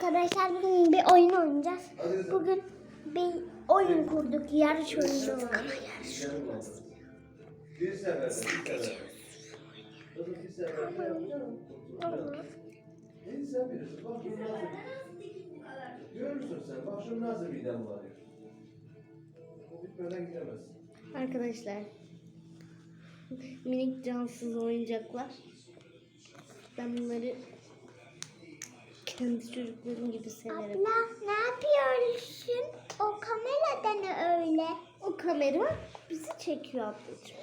arkadaşlar bugün bir oyun oynayacağız. Bugün bir oyun kurduk. Yarış oyunu. Ama yarış. Sadece Arkadaşlar minik cansız oyuncaklar. Ben bunları kendi çocuklarım gibi severim. Abla ne yapıyorsun? O kameradan öyle. O kamera bizi çekiyor ablacığım.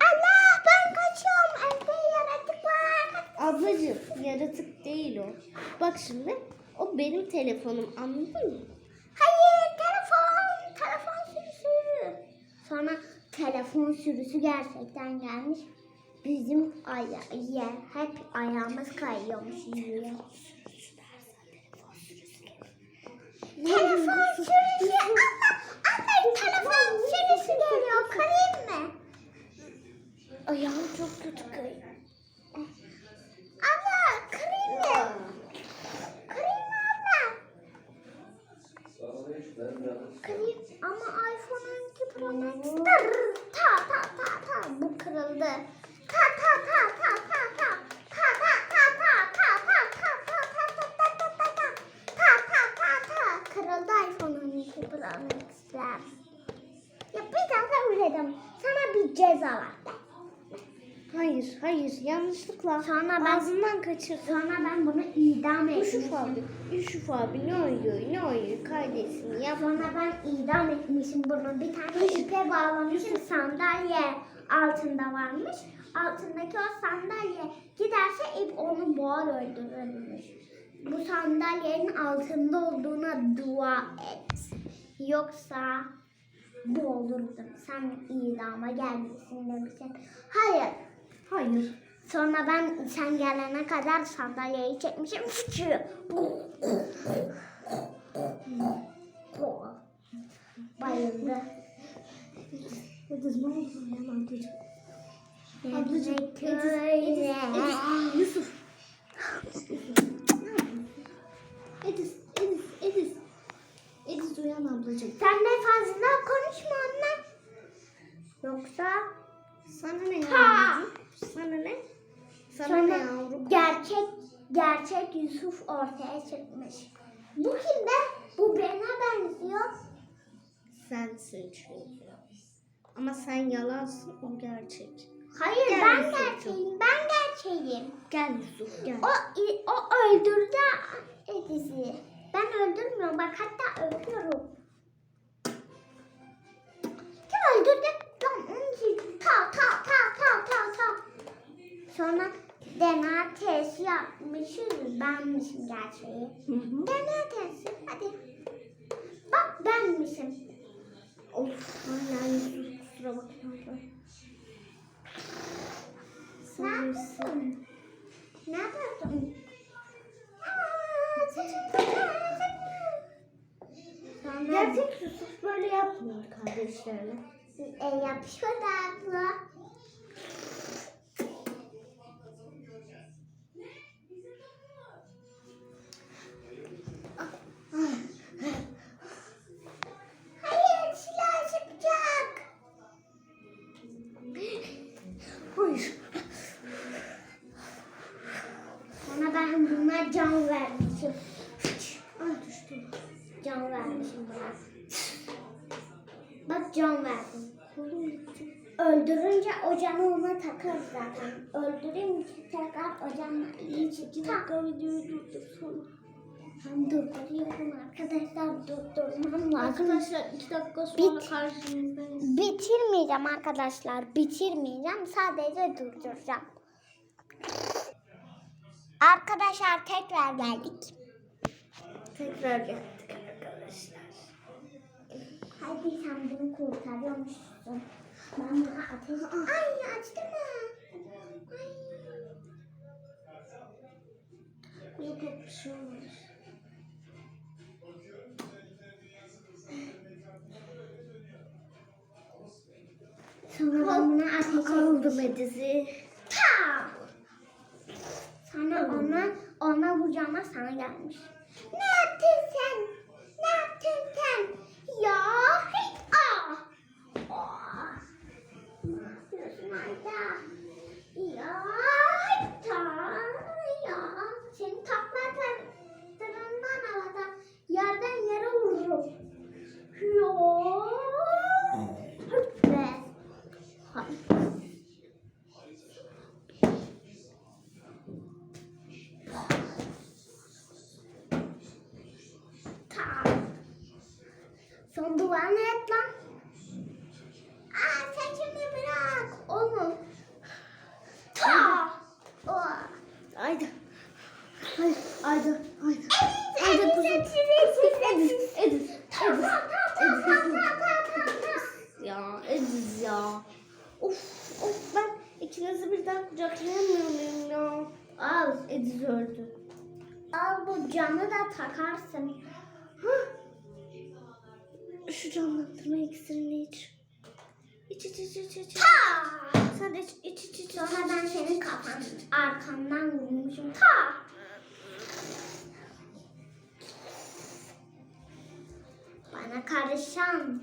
Allah ben kaçıyorum. Evde yaratık var. Ablacığım yaratık değil o. Bak şimdi o benim telefonum anladın mı? Hayır telefon. Telefon sürüsü. Sonra telefon sürüsü gerçekten gelmiş. Bizim aya yer hep ayağımız kayıyormuş yürüyor. Telefon sürüsü. Allah, Allah telefon sürüsü geliyor. Kırayım mı? Ayağım çok kötü kayıyor. Abla kırayım mı? Kırayım mı abla? Kırayım ama iPhone 12 Pro ta ta ta ta bu kırıldı. Ta ta ta ta ta üredim. Sana bir ceza var. Hayır hayır yanlışlıkla Sonra ben- ağzından kaçırdım. Sonra ben bunu idam Yusuf etmişim. abi, Yusuf abi ne oynuyor, ne oynuyor kardeşini yap. Sonra ben idam etmişim bunu. Bir tane ipe bağlamışım sandalye altında varmış. Altındaki o sandalye giderse ip onu boğar öldürürmüş. Bu sandalyenin altında olduğuna dua et. Yoksa boğulurdun. Sen idama gelmesin demişsin. Hayır. Hayır. Sonra ben sen gelene kadar sandalyeyi çekmişim. Fıçı. Bayıldı. Ediz ne oldu ya ablacığım? Ablacığım, Ediz, Ediz, Yusuf. Ediz, Ediz, Ediz. Ediz uyan ablacığım. Sen de fazla konuşma anne. Yoksa Sana ne yavrucuğum? Sana ne? Sana ne sonra yavrum? gerçek gerçek Yusuf ortaya çıkmış. Bu kim be? Bu birine benziyor. Sensin çünkü. Ama sen yalansın, o gerçek. Hayır Gel ben Yusuf'cum. gerçeğim. Ben gerçeğim. Gel Yusuf, gel. O o öldürdü Ediz'i. Ben öldürmüyorum. Bak hatta Benmişim gerçeği. Hı hı. Testi. Hadi. Bak benmişim. Of, Yusuf kusura bakma. Ne yapıyorsun? Ne yapıyorsun? Aa, saçım Gerçek Yusuf böyle yapmıyor kardeşlerine. e, yapışıyor da abla. Sonra buna can vermişim. Ay düştüm. Can vermişim buna. Bak can verdim. Öldürünce o canı ona takarız zaten. Öldürünce tekrar o canla iyi çıkacak. dakika videoyu durdursana. Ben durduruyorum arkadaşlar. Durdurmam lazım. Arkadaşlar iki dakika sonra Bit. karşınızdayız. Bitirmeyeceğim arkadaşlar. Bitirmeyeceğim. Sadece durduracağım. Arkadaşlar tekrar geldik. Tekrar geldik arkadaşlar. Hadi sen bunu kurtarıyormuşsun. Ben bunu ateş... Ay açtım mı? Ay. Yok yok bir şey olmaz. Sonra ben buna ateş Aldım Ediz'i. Ta! Sonra ona Ona vuracağıma sana gelmiş. Ne one iksirini iç. İç iç iç iç iç. Ta. Sen iç iç iç iç. Sonra ben senin kafan arkandan vurmuşum. Ta. Bana karışan.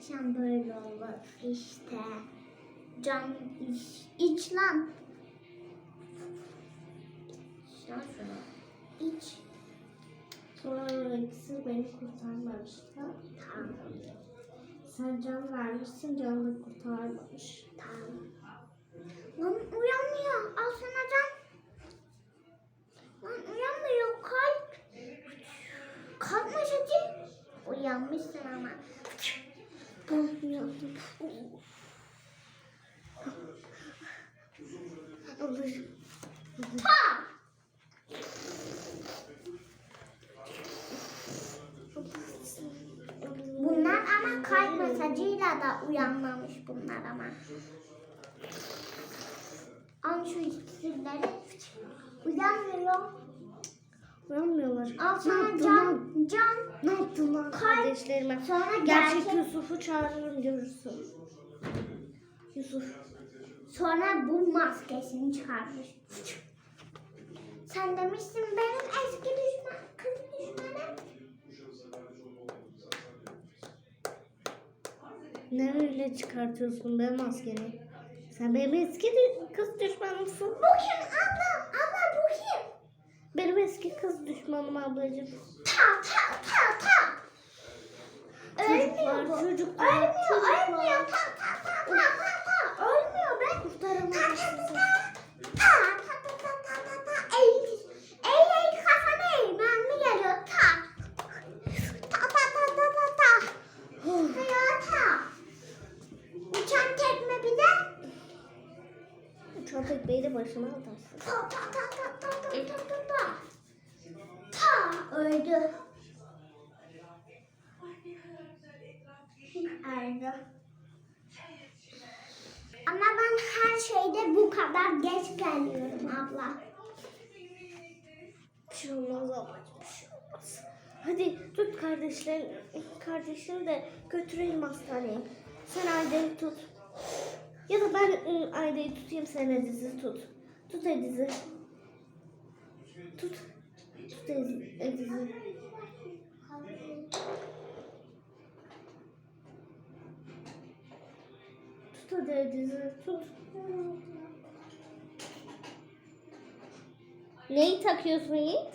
Karışan böyle olur işte. Can iç, iç lan. Şuna şuna. İç. Sonra ikisi beni kurtarmamıştı. Tamam. Sen can vermişsin, can da kurtarmamış. Tamam. Lan uyanmıyor. Al sana can. Lan uyanmıyor. Kalk. Kalkma hadi. Uyanmışsın ama. Allah'ım. Ha! Bunlar ama kalp masajıyla da uyanmamış bunlar ama. Al şu iksirleri. Uyanmıyor. Uyanmıyorlar. Al sana can. lan? Can. Ne yaptın lan Kalp. kardeşlerime? Sonra Gerçek gerçek. Yusuf'u çağırırım görürsün. Yusuf. Sonra bu maskesini çıkarmış. Sen demişsin benim eski düşman, kız düşmanım. Ne öyle çıkartıyorsun be maskeni? Sen benim eski kız düşmanımsın. Bu kim abla? Abla bu kim? Benim eski kız düşmanım ablacığım. Ta ta ta ta. Ölmüyor Çocuklar, bu. çocuklar, Ölmüyor, çocuklar. ölmüyor. Ta öldü. Öldü. Ama ben her şeyde bu kadar geç geliyorum abla. Bir şey şey olmaz. Hadi tut kardeşlerini, kardeşini de götürelim hastaneye. Sen Ayda'yı tut. Ya da ben ı, Ayda'yı tutayım, sen Ediz'i tut. Tut Ediz'i. Tut. Tut Ediz- Ediz'i. Tut hadi Ediz'i, tut. Neyi takıyorsun Yiğit?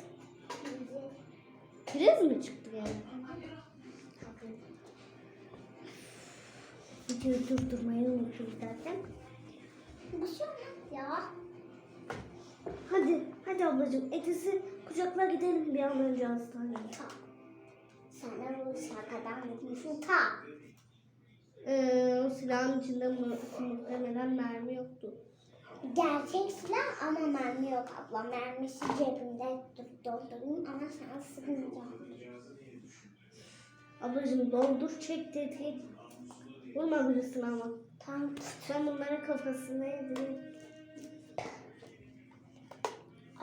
Priz mi çıktı yani? Videoyu durdurmayı unuttum zaten. Bir şey ya. Hadi, hadi ablacığım. Etisi kucakla gidelim bir an önce hastaneye. Ta. Sana bu şakadan yapmışsın ta. Ee, o silahın içinde mu- muhtemelen mermi yoktu. gerçek silah ama mermi yok abla. Mermisi cebimde dur doldurayım ama sen sıkmayacağım. Ablacığım doldur çek dedi. Vurma birisini ama. Tamam. Ben bunların kafasına yedireyim.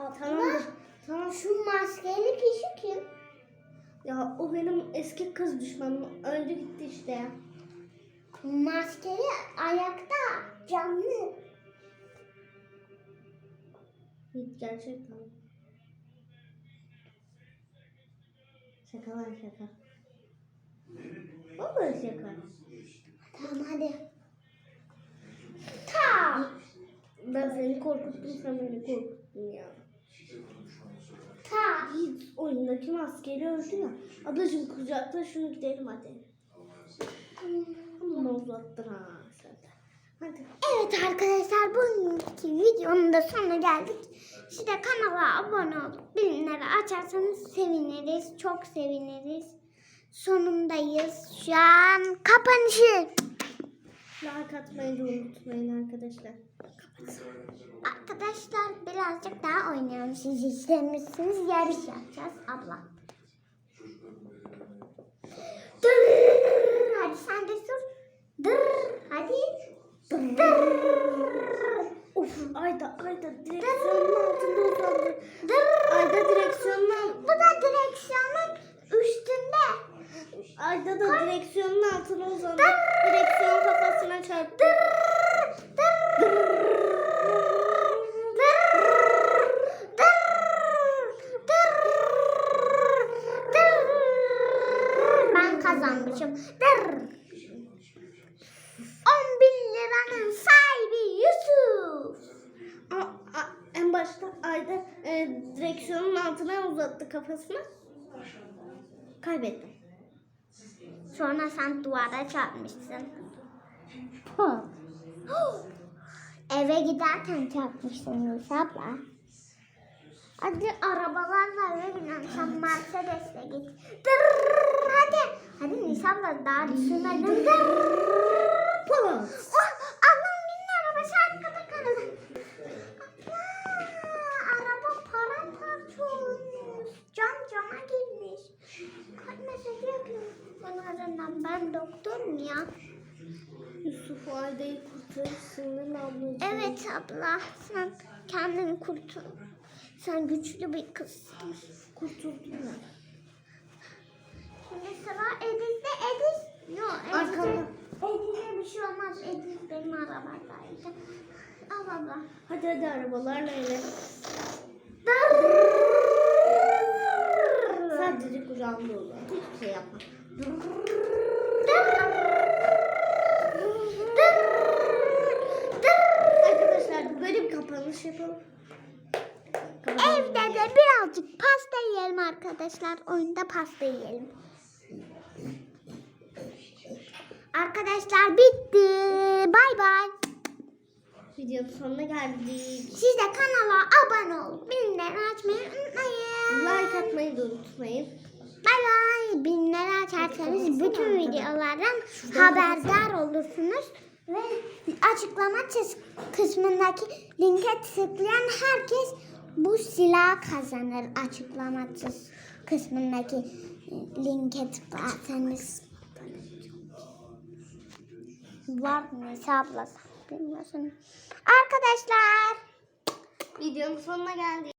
Abla Tamamdır. Tamam. şu maskeli kişi kim? Ya o benim eski kız düşmanım. Öldü gitti işte. Maskeli ayakta canlı. Hiç gerçekten. Şaka lan şaka. Vallahi şaka. Tamam hadi. Ta. Ben seni korkuttum sen beni korkuttun ya. Hiç oyundaki maskeli öldü ya. Ablacığım kucakla şunu gidelim hadi. Ama uzattın ha. Evet arkadaşlar bugünkü videonun da sonuna geldik. Siz de kanala abone olup bildirimleri açarsanız seviniriz. Çok seviniriz. Sonundayız. Şu an kapanışı. Like atmayı da unutmayın arkadaşlar. Arkadaşlar birazcık daha oynayalım. Siz istemişsiniz. Yarış yapacağız abla. Dır. Hadi sen de sür. Dır. Hadi. Dır. Of Ayda Ayda direksiyonun altında uzandı. Dır. Ayda direksiyonun Bu da direksiyonun üstünde. Ayda da direksiyonun altına uzandı. Direksiyon kafasına çarptı. Ben kazanmışım. Dır. 10 bin liranın sahibi Yusuf. A- a- en başta Ayda e, direksiyonun altına uzattı kafasını. Kaybettim. Sonra sen duvara çarpmışsın. Eve giderken çarpmışsın Yusuf abla. Hadi arabalarla eve gidelim. Sen Mercedes'le git. Dır, hadi. Hadi Nisa abla daha düşünmedim. Falan. Oh, Allah'ım binin arabası arkada kaldı. Aa, araba paramparça olmuş. Cam cama girmiş. Kalp mesajı yapıyorum. Bunlardan ben doktorum ya. Yusuf Ayda'yı kurtarırsın ablacığım? Evet abla sen kendini kurtul. Sen güçlü bir kızsın. Kurtuldum ben. Şimdi sıra Ediz'de Ediz. Yok Arkamda. Ediz'e bir şey olmaz. Ediz benim arabadaydı. Al abla. Hadi hadi arabalarla eve. Sadece kucağımda olur. Hiçbir şey yapma. Arkadaşlar böyle bir kapanış yapalım. Evde de birazcık pasta yiyelim arkadaşlar. Oyunda pasta yiyelim. Arkadaşlar bitti. Bay bay. Videonun sonuna geldik. Siz de kanala abone olup bildirimleri açmayı unutmayın. Like atmayı da unutmayın. Bay bay. Bildirimleri açarsanız bütün videolardan haberdar olursunuz. Ve açıklama kısmındaki linke tıklayan herkes bu silah kazanır. Açıklama çiz- kısmındaki linke tıklarsanız. Var mı hesapla bilmiyorsun. Arkadaşlar Videonun sonuna geldik.